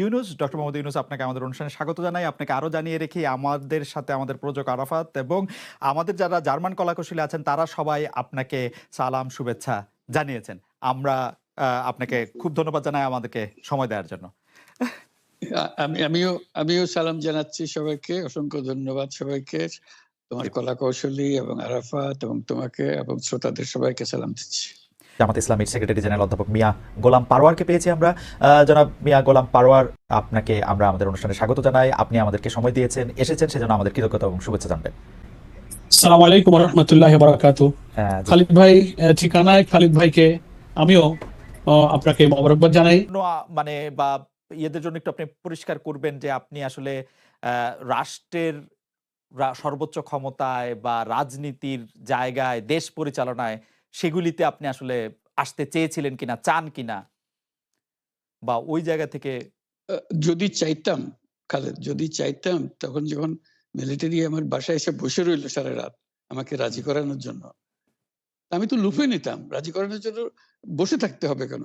Yunus doctor Mohammad Yunus আপনাকে আমাদের অনুষ্ঠানে স্বাগত জানাই। আপনাকে আরও জানিয়ে রেখি আমাদের সাথে আমাদের প্রযোজক আরাফাত এবং আমাদের যারা জার্মান কলাকুশলী আছেন তারা সবাই আপনাকে সালাম শুভেচ্ছা জানিয়েছেন। আমরা আপনাকে খুব ধন্যবাদ জানাই আমাদেরকে সময় দেওয়ার জন্য। আমি আমিও আমিও সালাম জানাচ্ছি সবাইকে। অসংখ্য ধন্যবাদ সবাইকে। তোমার কলা কৌশলী এবং আরাফাত এবং তোমাকে এবং শ্রোতাদের সবাইকে সালাম দিচ্ছি। জামাত ইসলামীর সেক্রেটারি জেনারেল অধ্যাপক মিয়া গোলাম পারওয়ারকে পেয়েছি আমরা। জনাব মিয়া গোলাম পারওয়ার আপনাকে আমরা আমাদের অনুষ্ঠানে স্বাগত জানাই। আপনি আমাদেরকে সময় দিয়েছেন এসেছেন সেজন্য আমাদের কৃতজ্ঞতা এবং শুভেচ্ছা জানবেন। সালাম আলাইকুম রহমতুল্লাহ বারাকাতু খালিদ ভাই ঠিকানায় খালিদ ভাইকে আমিও আপনাকে মোবারকবাদ জানাই। মানে বা ইয়েদের জন্য একটু আপনি পরিষ্কার করবেন যে আপনি আসলে আহ, রাষ্ট্রের সর্বোচ্চ ক্ষমতায় বা রাজনীতির জায়গায় দেশ পরিচালনায় সেগুলিতে আপনি আসলে আসতে চেয়েছিলেন কিনা চান কিনা? বা ওই জায়গা থেকে যদি চাইতাম খালেদ যদি চাইতাম তখন যখন মিলিটারি আমার বাসায় এসে বসে রইল সারা রাত আমাকে রাজি করানোর জন্য আমি তো লুফে নিতাম। রাজি করানোর জন্য বসে থাকতে হবে কেন?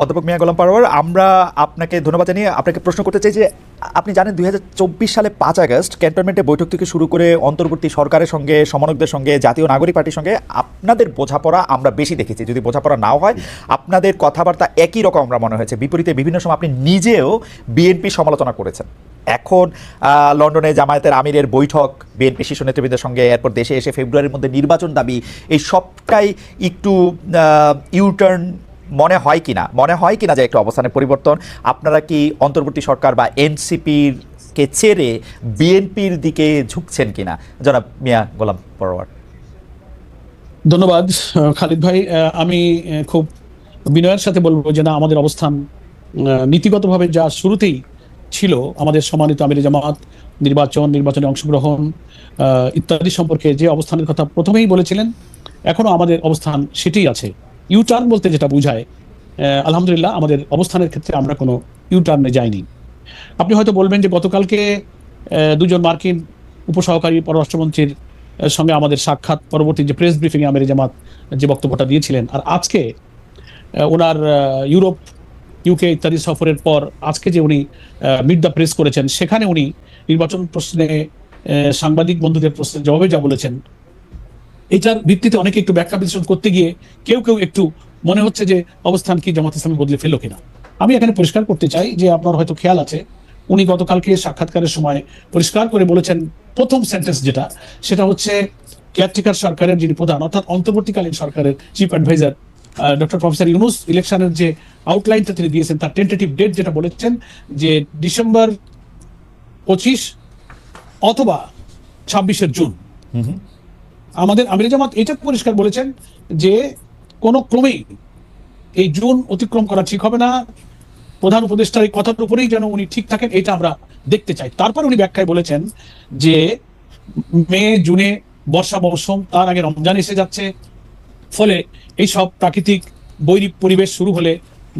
অধ্যাপক মিয়া গোলাম পারওয়ার আমরা আপনাকে ধন্যবাদ জানিয়ে আপনাকে প্রশ্ন করতে চাই যে, আপনি জানেন দুই হাজার চব্বিশ সালে পাঁচ আগস্ট ক্যান্টনমেন্টে বৈঠক থেকে শুরু করে অন্তর্বর্তী সরকারের সঙ্গে, সমন্বয়কদের সঙ্গে, জাতীয় নাগরিক পার্টির সঙ্গে আপনাদের বোঝাপড়া আমরা বেশি দেখেছি। যদি বোঝাপড়া নাও হয়, আপনাদের কথাবার্তা একই রকম আমরা মনে হয়েছে। বিপরীতে বিভিন্ন সময় আপনি নিজেও বিএনপি সমালোচনা করেছেন। এখন লন্ডনে জামায়াতের আমিরের বৈঠক, বিএনপি শীর্ষ নেতৃবৃন্দের সঙ্গে, এরপর দেশে এসে ফেব্রুয়ারির মধ্যে নির্বাচন দাবি, এই সবটাই একটু ইউটার্ন মনে হয় কি না মনে হয় কি না যে একটু অবস্থানের পরিবর্তন? আপনারা কি অন্তর্বর্তী সরকার বা এনসিপির কে ছেড়ে বিএনপির দিকে ঝুঁকছেন কিনা? জনাব মিয়া গোলাম পরোয়ার। ধন্যবাদ খালিদ ভাই। আমি খুব বিনয়ের সাথে বলব যে না, আমাদের অবস্থান নীতিগতভাবে যা শুরুতেই ছিল, আমাদের সম্মানিত আমির জামাত, নির্বাচন, নির্বাচনে অংশগ্রহণ ইত্যাদি সম্পর্কে যে অবস্থানের কথা প্রথমেই বলেছিলেন, এখনও আমাদের অবস্থান সেটাই আছে। ইউটার্ন বলতে যেটা বোঝায় আলহামদুলিল্লাহ আমাদের অবস্থানের ক্ষেত্রে আমরা কোনো ইউটার্নে যাইনি। আপনি হয়তো বলবেন যে গতকালকে দুজন মার্কিন উপসহকারী পররাষ্ট্রমন্ত্রীর সঙ্গে আমাদের সাক্ষাৎ পরবর্তী যে প্রেস ব্রিফিং এ আমির জামাত যে বক্তব্যটা দিয়েছিলেন, আর আজকে ওনার ইউরোপ ইউকে ইত্যাদি সফরের পর আজকে যে উনি মিট দ্য প্রেস করেছেন, সেখানে উনি নির্বাচন প্রশ্নে সাংবাদিক বন্ধুদের প্রশ্নের জবাবে যা বলেছেন এটার ভিত্তিতে অনেকে একটু ব্যাখ্যা বিশ্লেষণ করতে গিয়ে কেউ কেউ একটু মনে হচ্ছে যে অবস্থান কি জামাত ইসলামী বদলে ফেলল কিনা। আমি এখানে পরিষ্কার করতে চাই যে আপনার হয়তো খেয়াল আছে, উনি গতকালকে সাক্ষাৎকারের সময় পরিষ্কার করে বলেছেন প্রথম সেন্টেন্স যেটা, সেটা হচ্ছে কেয়ারটেকার সরকারের যিনি প্রধান, অর্থাৎ অন্তর্বর্তীকালীন সরকারের chief adviser doctor professor Yunus ইলেকশনের যে আউটলাইনটা তিনি দিয়েছেন, তার টেন্টেটিভ ডেট যেটা বলেছেন যে ডিসেম্বর পঁচিশ অথবা ছাব্বিশের জুন। আমাদের আমির জামাত এটা পরিষ্কার বলেছেন যে কোনো ক্রমেই এই জুন অতিক্রম করা ঠিক হবে না। প্রধান উপদেষ্টার এই কথার উপরেই যেন উনি ঠিক থাকেন, এটা আমরা দেখতে চাই। তারপর উনি ব্যাখ্যায় বলেছেন যে মে, জুনে বর্ষা মৌসুম, তার আগে রমজান এসে যাচ্ছে। ফলে এই সব প্রাকৃতিক বৈরিক পরিবেশ শুরু হলে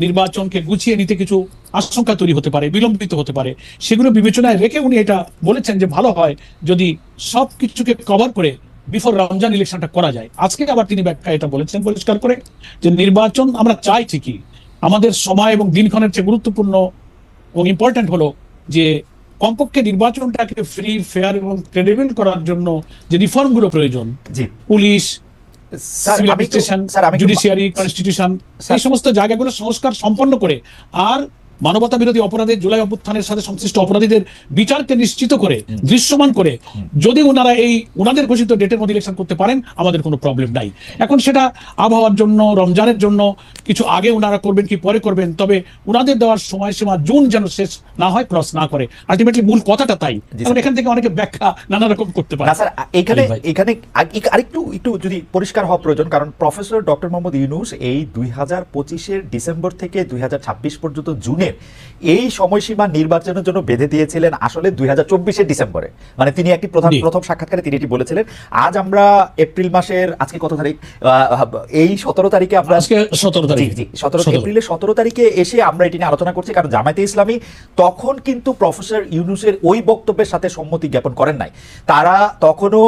নির্বাচনকে গুছিয়ে নিতে কিছু আশঙ্কা তৈরি হতে পারে, বিলম্বিত হতে পারে। সেগুলো বিবেচনায় রেখে উনি এটা বলেছেন যে ভালো হয় যদি সব কিছুকে কভার করে বিফোর রমজান ইলেকশনটা করা যায়। আজকে আবার তিনি ব্যাখ্যা এটা বলেছেন পরিষ্কার করে যে নির্বাচন আমরা চাই ঠিকই। আমাদের সময় এবং দিনক্ষণের চেয়ে গুরুত্বপূর্ণ এবং ইম্পর্ট্যান্ট হলো যে কমপক্ষে নির্বাচনটাকে ফ্রি ফেয়ার এবং ক্রেডিবল করার জন্য যে রিফর্মগুলো প্রয়োজন পুলিশ জুডিশিয়ারি কনস্টিটিউশন এই সমস্ত জায়গাগুলো সংস্কার সম্পন্ন করে আর মানবতা বিরোধী অপরাধের জুলাই অভ্যুত্থানের সাথে সংশ্লিষ্ট অপরাধীদের বিচারকে নিশ্চিত করে দৃশ্যমান করে যদি ওনারা এই ওনাদের ঘোষিত ডেটের মধ্যে ইলেকশন করতে পারেন আমাদের কোনো প্রবলেম নাই। এখন সেটা আবহাওয়ার জন্য রমজানের জন্য কিছু আগে ওনারা করবেন কি পরে করবেন তবে ওনাদের দেওয়ার সময়সীমা জুন যেন শেষ না হয় ক্রস না করে। আলটিমেটলি মূল কথাটা তাই। এখান থেকে অনেকে ব্যাখ্যা নানা রকম করতে পারে। স্যার এখানে এখানে আরেকটু একটু যদি পরিষ্কার হওয়া প্রয়োজন কারণ প্রফেসর ডক্টর মোহাম্মদ ইউনুস এই দুই হাজার পঁচিশের ডিসেম্বর থেকে দুই হাজার ছাব্বিশ পর্যন্ত জুনের এই সময়সীমা নির্বাচনের জন্য বেঁধে দিয়েছিলেন আসলে দুই হাজার চব্বিশের ডিসেম্বরে। মানে তিনি একটি প্রধান প্রথম সাক্ষাৎকারে তিনি এটি বলেছিলেন। আজ আমরা এপ্রিল মাসের আজকে কত তারিখ? আহ, এই সতেরো তারিখে আমরা আজকে সতেরো তারিখ। জি সতেরো এপ্রিলের সতেরো তারিখে এসে আমরা এটি নিয়ে আলোচনা করছি কারণ জামায়াতে ইসলামী তখন কিন্তু প্রফেসর ইউনুসের ওই বক্তব্যের সাথে সম্মতি জ্ঞাপন করেন নাই। তারা তখনও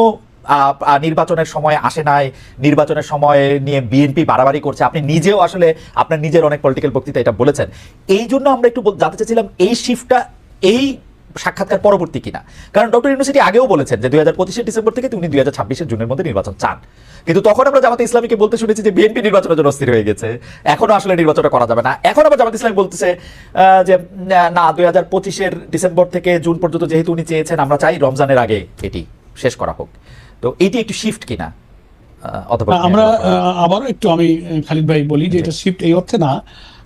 নির্বাচনের সময় আসে নাই নির্বাচনের সময় নিয়ে বিএনপি বাড়াবাড়ি করছে। আপনি নিজেও আসলে আপনার নিজের অনেক পলিটিক্যাল বক্তৃতা এটা বলেছেন। এই জন্য আমরা একটু জানতে চাইছিলাম এই শিফটটা এই সাক্ষাৎকার পরবর্তী কিনা? কারণ ডক্টর ইউনিভার্সিটি আগেও বলেছেন যে দুই হাজার পঁচিশের ডিসেম্বর থেকে উনি দুই হাজার ছাব্বিশের জুনের মধ্যে নির্বাচন চান। কিন্তু তখন আমরা জামাতে ইসলামীকে বলতে শুনেছি যে বিএনপি নির্বাচনের জন্য অস্থির হয়ে গেছে। এখনও আসলে নির্বাচনটা করা যাবে না। এখন আবার জামাত ইসলামী বলতেছে যে না দুই হাজার পঁচিশের ডিসেম্বর থেকে জুন পর্যন্ত যেহেতু উনি চেয়েছেন আমরা চাই রমজানের আগে এটি শেষ করা হোক। তো এটি একটু শিফট কিনা? অথবা আমরা আবারও একটু আমি খালিদ ভাই বলি যে এটা শিফট এই অর্থে না।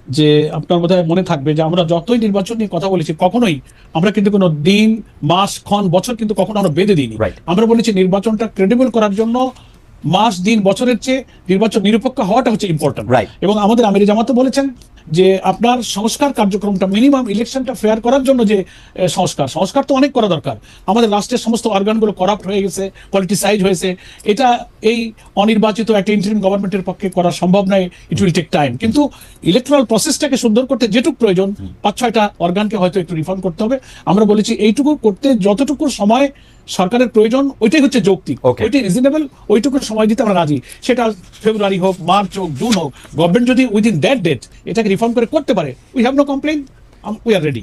যে আপনার বোধহয় মনে থাকবে যে আমরা যতই নির্বাচন নিয়ে কথা বলেছি কখনোই আমরা কিন্তু কোনো দিন মাস ক্ষণ বছর কিন্তু কখনো আমরা বেঁধে দিইনি. আমরা বলেছি নির্বাচনটা ক্রেডিবল করার জন্য মাস দিন বছরের চেয়ে নির্বাচন নিরপেক্ষ হওয়াটা হচ্ছে ইম্পর্টেন্ট. এবং আমাদের আমির জামাতে বলেছেন যে আপনার সংস্কার কার্যক্রমটা মিনিমাম ইলেকশনটা ফেয়ার করার জন্য যে সংস্কার। সংস্কার তো অনেক করা দরকার। আমাদের রাষ্ট্রের সমস্ত অর্গানগুলো করাপ্ট হয়ে গেছে পলিটিসাইজ হয়েছে। এটা এই অনির্বাচিত একটা ইন্টারিম গভর্নমেন্টের পক্ষে করা সম্ভব নয়। ইট উইল টেক টাইম কিন্তু ইলেকট্রাল প্রসেসটাকে সুন্দর করতে যেটুকু প্রয়োজন পাঁচ ছয়টা অর্গানকে হয়তো একটু রিফর্ম করতে হবে। আমরা বলেছি এইটুকু করতে যতটুকু সময় সরকারের প্রয়োজন ওইটাই হচ্ছে যৌক্তিক. ওইটাই রিজনেবল ওইটুকু সময় দিতে আমরা রাজি। সেটা ফেব্রুয়ারি হোক মার্চ হোক জুন হোক। গভর্নমেন্ট যদি উইদিন দ্যাট ডেট এটাকে রিফর্ম করে করতে পারে। We have no complain we are ready